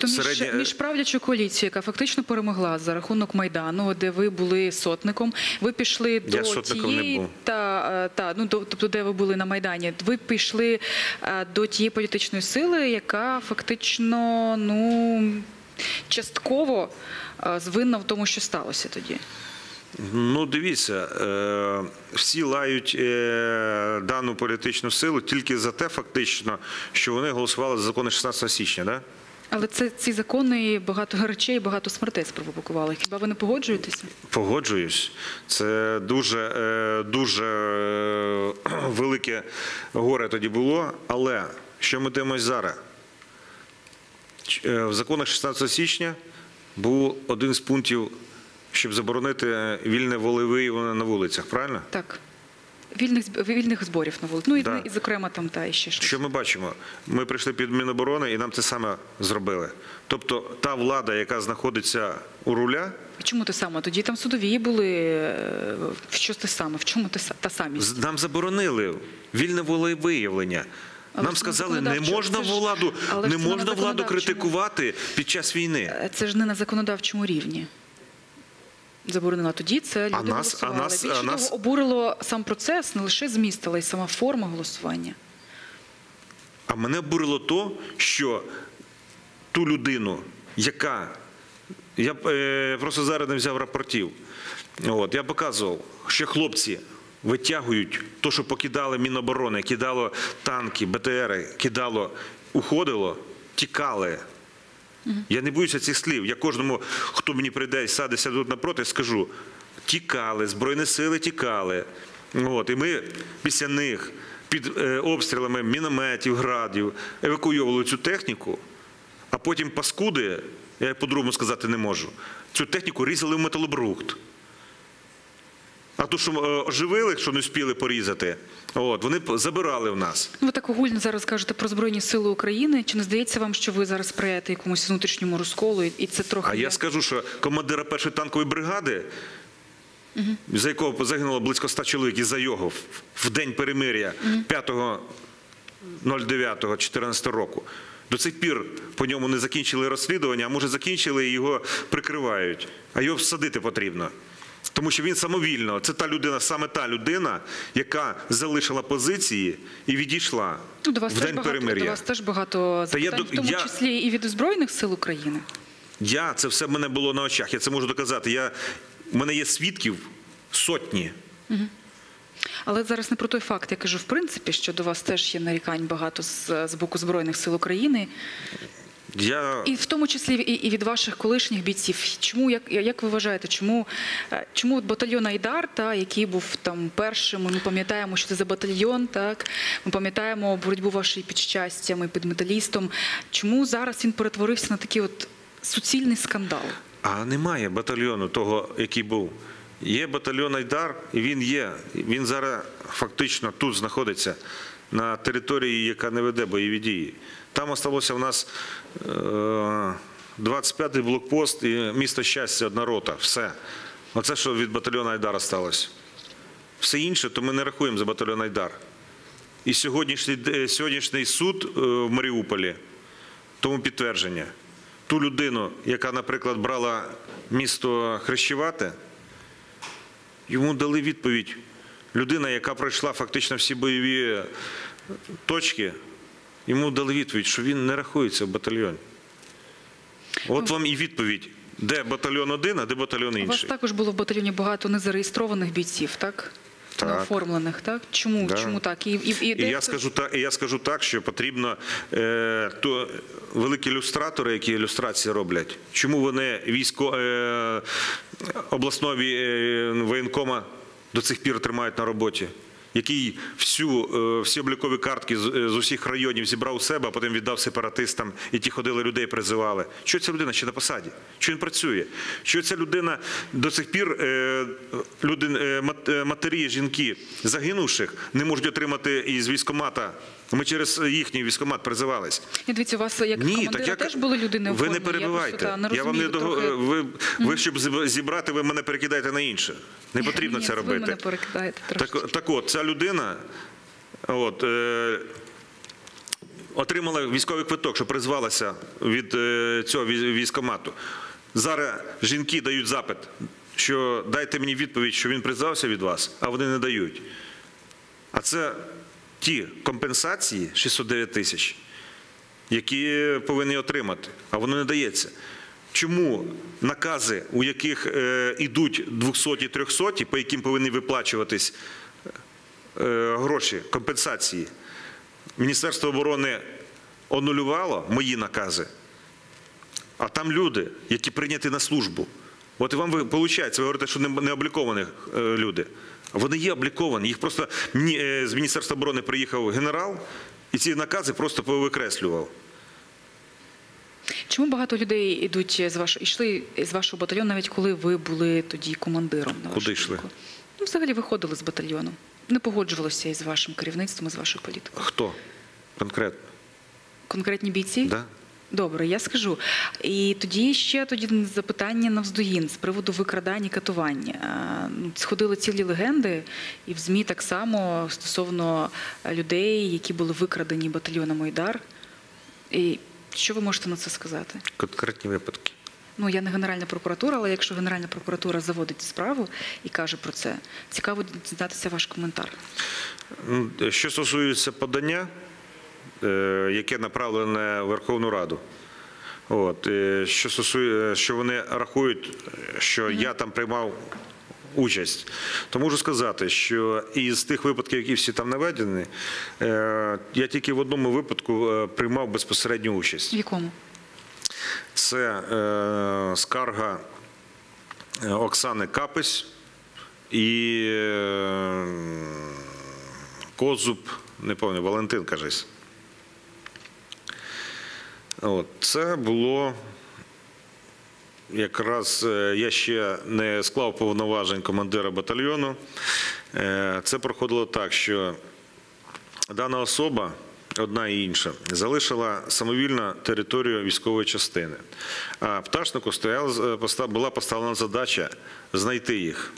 Тобто між, середня- між правлячою коаліцією, яка фактично перемогла за рахунок майдану, де ви були сотником, ви пішли до сотником тієї та, е, та ну до- тобто, де ви були на майдані, ви пішли е, до тієї політичної сили, яка фактично ну частково е, звинна в тому, що сталося тоді. Ну, дивіться, всі лають дану політичну силу тільки за те, фактично, що вони голосували за закони 16 січня. Да? Але це ці закони багато речей, багато смертей спровокували. Хіба ви не погоджуєтеся? Погоджуюсь, це дуже, е, дуже е, велике горе тоді було. Але що ми дивимося зараз? Е, В законах 16 січня був один з пунктів, щоб заборонити вільне волевиявлення на вулицях, правильно? Так. Вільних вільних зборів на вулиці. Ну і, Да. і зокрема там та і ще щось. Що ми бачимо? Ми прийшли під Міноборони і нам це саме зробили. Тобто та влада, яка знаходиться у руля, Чому те саме? Тоді там судові були. е, що те саме? В чому те та самість? нам заборонили вільне волевиявлення. Але Нам сказали, не можна ж- владу, не можна владу критикувати під час війни. Е, Це ж не на законодавчому рівні. Заборонено тоді це люди А нас- голосували. а нас- Більше а нас- того, обурило сам процес, не лише зміст, але й сама форма голосування. А мене обурило то, що ту людину, яка я е, просто зараз не взяв рапортів. От я показував, що хлопці витягують то, що покидали Міноборони, кидало танки, БТРи, кидало, уходило, тікали. Я не боюся цих слів. Я кожному, хто мені прийде і садиться тут напроти, скажу: тікали, збройні сили тікали. От, і ми після них під е, обстрілами мінометів, градів евакуйовували цю техніку, а потім паскуди, я по-другому сказати не можу, цю техніку різали в металобрухт. А то, що е, оживили, що не встигли порізати, от, вони забирали в нас. Ну, Ви так огульно зараз кажете про Збройні Сили України. Чи не здається вам, що ви зараз сприяєте якомусь внутрішньому розколу, і- і це трохи А я скажу, що командира першої танкової бригади, за якого загинуло близько 100 чоловік із-за його в- в день перемир'я 5.09.14 року. До цих пір по ньому не закінчили розслідування, а може закінчили і його прикривають. А його всадити потрібно. Тому що він самовільно, це та людина, саме та людина, яка залишила позиції і відійшла до вас в день багато, перемир'я. до вас теж багато Та я в тому я- числі і від Збройних сил України. Я це все в мене було на очах. Я це можу доказати. Я, у мене є свідків сотні. Але зараз не про той факт. Я кажу, в принципі, що до вас теж є нарікань багато з, з боку Збройних сил України, Я і в тому числі і, і від ваших колишніх бійців. Чому як, як ви вважаєте, чому, е, чому батальйон Айдар, та який був там першим? Ми пам'ятаємо, що це за батальйон, так ми пам'ятаємо боротьбу вашої під щастям і під металістом. Чому зараз він перетворився на такий от суцільний скандал? а немає батальйону того, який був. Є батальйон Айдар, і він є. Він зараз фактично тут знаходиться на території, яка не веде бойові дії. Там осталося в нас 25-й блокпост і місто щастя, одна рота. Все. Оце що від батальйону Айдар сталося. Все інше, то ми не рахуємо за батальйон Айдар. І сьогоднішній, е, сьогоднішній суд е, в Маріуполі тому підтвердження. Ту людину, яка, наприклад, брала місто Хрещевате, йому дали відповідь. Людина, яка пройшла фактично всі бойові точки, йому дали відповідь, що він не рахується в батальйоні. От вам і відповідь, де батальйон один, а де батальйон У вас також було в батальйоні багато незареєстрованих бійців, так? Так. Неоформлених, так? Чому? Да. Чому так? І, і, і, І я скажу так, і я скажу так, що потрібно е, то великі ілюстратори, які ілюстрації роблять. Чому вони військо е, обласного е, воєнкома до цих пір тримають на роботі? Який всю е, всі облікові картки з, е, з усіх районів зібрав у себе, а потім віддав сепаратистам, і ті ходили людей, призивали. Що ця людина ще на посаді? Що він працює? Що ця людина до цих пір е, люди, матері, жінки загинувших не можуть отримати із військомата. Ми через їхній військомат призивались. Ні, дивіться, у вас як Ні, командира так я теж були люди не ви не перебивайте. Я, вам не дого... ви, ви щоб зібрати, ви мене перекидаєте на інше. Не потрібно Ні, це Ви робити. мене перекидаєте трошки. Так, так от, ця людина, от, е, отримала військовий квиток, що призвалася від е, цього вій- військкомату. Зараз жінки дають запит, що дайте мені відповідь, що він призвався від вас, а вони не дають. А це ті компенсації 609 тисяч, які повинні отримати, а воно не дається. Чому накази, у яких е, ідуть 200 300 по яким повинні виплачуватись е, гроші, компенсації, Міністерство оборони онулювало мої накази, а там люди, які прийняті на службу. От і вам виходить, ви говорите, що не обліковані е, люди. А вони є обліковані. Їх просто е, з Міністерства оборони приїхав генерал і ці накази просто повикреслював. Чому багато людей йдуть з вашого йшли з вашого батальйону, навіть коли ви були тоді командиром? На Куди йшли? думку? Ну, взагалі виходили з батальйону. Не погоджувалися із вашим керівництвом, з вашою політикою. Хто? Конкретно? Конкретні бійці? Да? Добре, я скажу. І тоді ще тоді запитання навздогін з приводу викрадання і катування. Ну, Сходили цілі легенди, і в ЗМІ так само стосовно е, людей, які були викрадені батальйоном Ойдар. І що ви можете на це сказати? Конкретні випадки. Ну, я не Генеральна прокуратура, але якщо Генеральна прокуратура заводить справу і каже про це, цікаво дізнатися ваш коментар. Ну, Що стосується подання, е, яке направлене в Верховну Раду, от, е, що, стосує, що вони рахують, що я там приймав участь, то можу сказати, що із тих випадків, які всі там наведені, е, я тільки в одному випадку е, приймав безпосередню участь. В якому? Це е, скарга е, Оксани Капись і е, Козуб, не пам'ятаю, Валентин, кажись. От, це було якраз е, я ще не склав повноважень командира батальйону. Е, Це проходило так, що дана особа, одна і інша, залишила самовільно територію військової частини. А пташнику стояла, поста- була поставлена задача знайти їх.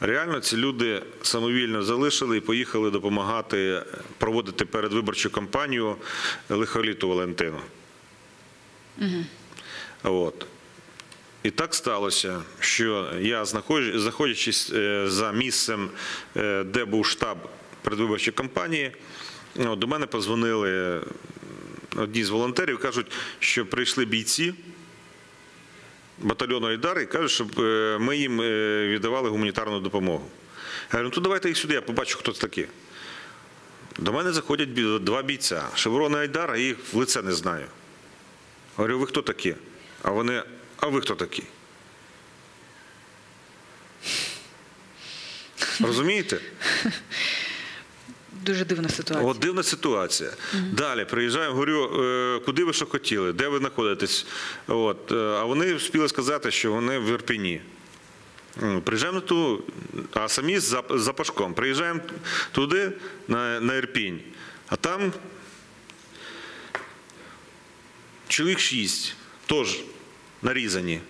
Реально ці люди самовільно залишили і поїхали допомагати проводити передвиборчу кампанію лихоліту Валентину. От. І так сталося, що я, знаходячись е, за місцем, е, де був штаб передвиборчої кампанії, до мене позвонили одні з волонтерів, кажуть, що прийшли бійці батальйону Айдар і кажуть, щоб е, ми їм е, віддавали гуманітарну допомогу. Я говорю, ну то давайте їх сюди, я побачу, хто це такі. До мене заходять два бійця. Шеврон і Айдар, я їх в лице не знаю. Говорю, ви хто такі? А вони, а ви хто такі? Розумієте? Дуже дивна ситуація. От дивна ситуація. Далі приїжджаємо, говорю, е, куди ви що хотіли, де ви знаходитесь? От, е, а вони встигли сказати, що вони в Ірпіні. Приїжджаємо ту, а самі з Зап- Запашком. Приїжджаємо туди, на, на Ірпінь, а там чоловік шість, теж нарізані.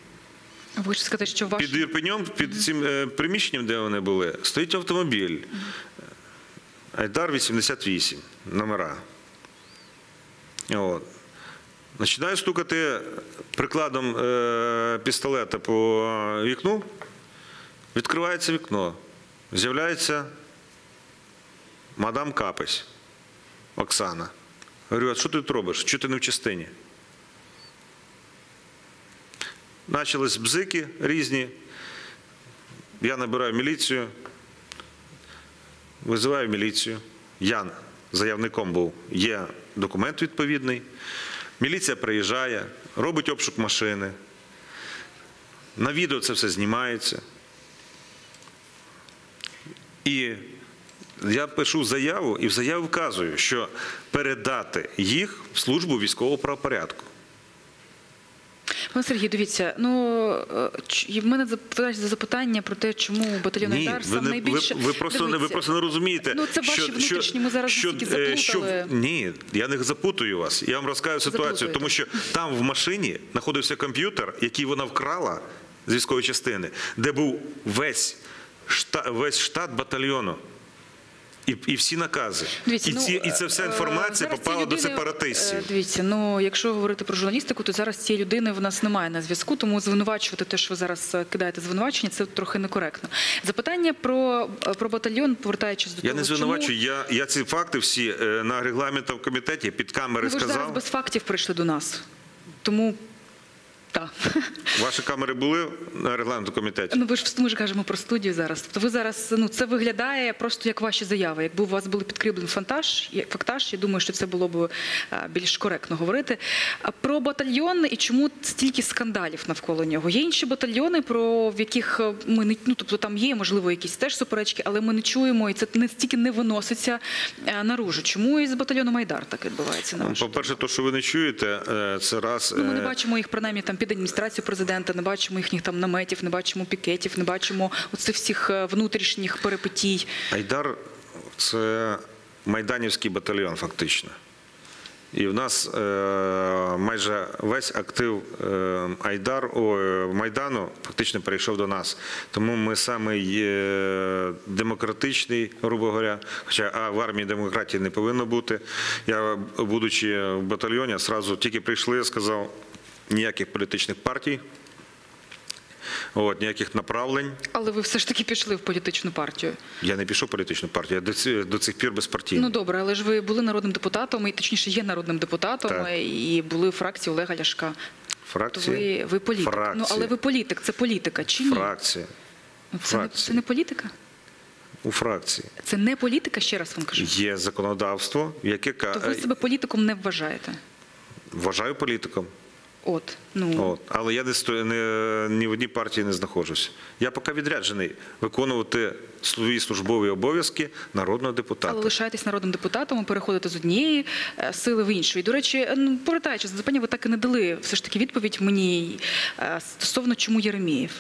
Ви хочете сказати, що ваш Під Ірпенем, під цим е, приміщенням, де вони були, стоїть автомобіль. Айдар 88, номера. От. Починаю стукати прикладом е, пістолета по вікну. Відкривається вікно. З'являється мадам Капись Оксана. Говорю, а що ти тут робиш? Чого ти не в частині? Почались бзики різні. Я набираю міліцію, визиваю міліцію. Я заявником був, є документ відповідний. Міліція приїжджає, робить обшук машини. На відео це все знімається. І я пишу заяву і в заяві вказую, що передати їх в службу військового правопорядку. Пане Сергій, дивіться, ну е, в мене зап- запитання про те, чому батальйон Айдар ви, сам не, найбільше. ви, ви, просто, не- ви просто не розумієте. Ну, це ваші внутрішні, ми зараз настільки е, заплутали. ні, я не запутую вас. Я вам розкажу ситуацію, тому що там в машині знаходився комп'ютер, який вона вкрала з військової частини, де був весь штат, весь штат батальйону. І, і всі накази. Дивіться, і, ну, ці, і ця вся е, інформація попала до сепаратистів. е, Дивіться, ну якщо говорити про журналістику, то зараз цієї людини в нас немає на зв'язку, тому звинувачувати те, що ви зараз е, кидаєте звинувачення, це трохи некоректно. Запитання про, про батальйон, повертаючись до Я того, не чому- звинувачую, я, я ці факти всі на регламентному комітеті під камери Ну, ви ж зараз без фактів прийшли до нас. Тому так. Ваші камери були на регламентному комітеті? Ну ви ж ми ж кажемо про студію зараз. Тобто ви зараз ну це виглядає просто як ваші заяви. Якби у вас були підкріплені фантаж, фактаж, я думаю, що це було б більш коректно говорити. А про батальйон і чому стільки скандалів навколо нього? Є інші батальйони, про в яких е, ми не ну, тобто там є можливо якісь теж суперечки, але ми не чуємо, і це не стільки не виноситься е, наружу. Чому із батальйону Майдар так відбувається на вашу Ну, По-перше, то, що ви не чуєте, е, це раз. Ну, ми не бачимо їх принаймні там під адміністрацію президента, не бачимо їхніх там наметів, не бачимо пікетів, не бачимо оцих всіх е, внутрішніх перипетій. Айдар це майданівський батальйон, фактично. І в нас е, майже весь актив е, Айдар о, Майдану фактично перейшов до нас. Тому ми саме демократичний, грубо говоря, хоча а в армії демократії не повинно бути. Я, будучи в батальйоні, одразу тільки прийшли, сказав ніяких політичних партій, от, ніяких направлень. Але ви все ж таки пішли в політичну партію. Я не пішов в політичну партію, я до, ці- до цих пір безпартійний. Ну добре, але ж ви були народним депутатом, і точніше є народним депутатом, Так. е, і були в фракції Олега Ляшка. То Фракція. ви, ви політик. Фракція. Ну але ви політик, це політика чи ні? Фракція. Ну, це, не, це не політика? У фракції Це не політика, ще раз вам кажу. є законодавство, яке То ви себе політиком не вважаєте. вважаю політиком. От, ну От. Але я не, сто- не, ні в одній партії не знаходжусь. Я поки відряджений виконувати свої службові обов'язки народного депутата. Але лишаєтесь народним депутатом, і переходите з однієї е, сили в іншу. І, до речі, е, ну, повертаючись до запитання, ви так і не дали все ж таки відповідь мені е, стосовно чому Єремієв.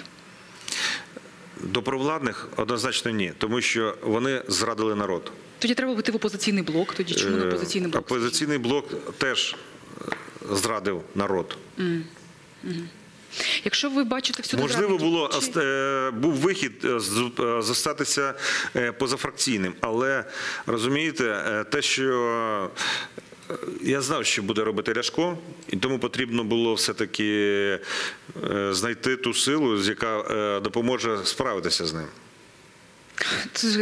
До провладних однозначно ні, тому що вони зрадили народ. Тоді треба бути в опозиційний блок. Тоді чому не опозиційний блок? Опозиційний блок теж зрадив народ. Якщо ви бачите всюди Можливо, було чи- е, був вихід е, е, зостатися позафракційним, але розумієте, те, що я знав, що буде робити Ляшко, і тому потрібно було все-таки знайти ту силу, яка допоможе справитися з ним.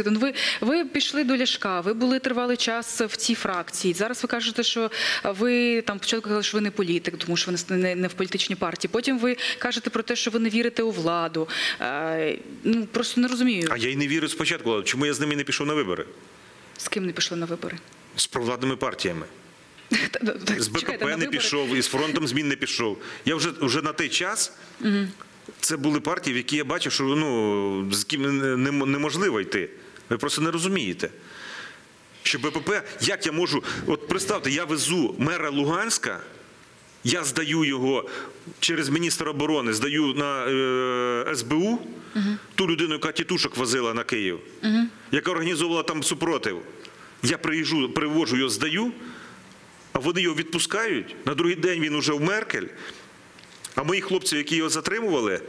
Ну, ви, ви пішли до Ляшка, ви були тривалий час в цій фракції. Зараз ви кажете, що ви там спочатку казали, що ви не політик, тому що ви не- не, в політичній партії. Потім ви кажете про те, що ви не вірите у владу. Е, ну просто не розумію, А я й не вірю спочатку, чому я з ними не пішов на вибори? з ким не пішли на вибори. З провладними партіями. З на не пішов, і з фронтом змін не пішов. Я вже, вже на той час. Це були партії, в які я бачив, що ну, з ким не- не- неможливо йти. Ви просто не розумієте. Що БПП, як я можу. От представте, я везу мера Луганська, я здаю його через міністра оборони, здаю на е, СБУ, ту людину, яка тітушок возила на Київ, яка організовувала там супротив. Я приїжджу, привожу його, здаю, а вони його відпускають. На другий день він уже в Меркель. А моїх хлопців, які його затримували,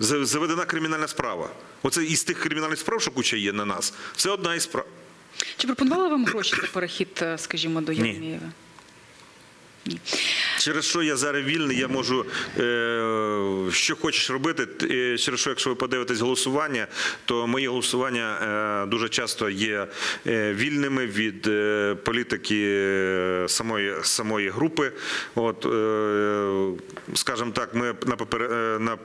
заведена кримінальна справа. Оце із тих кримінальних справ, що куча є на нас. Це одна із справ. Чи пропонували вам гроші за перехід, е, скажімо, до Ні. Через що я зараз вільний, я можу е, що хочеш робити. Е, Через що, якщо ви подивитесь голосування, то мої голосування е, дуже часто є е, вільними від е, політики е, самої, самої групи. От, скажімо так, ми на попер- е, на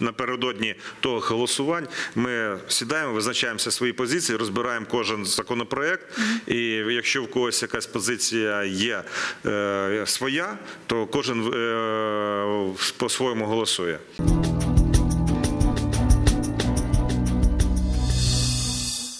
напередодні того голосувань ми сідаємо, визначаємося свої позиції, розбираємо кожен законопроект. І якщо в когось якась позиція є своя, то кожен е, по-своєму голосує.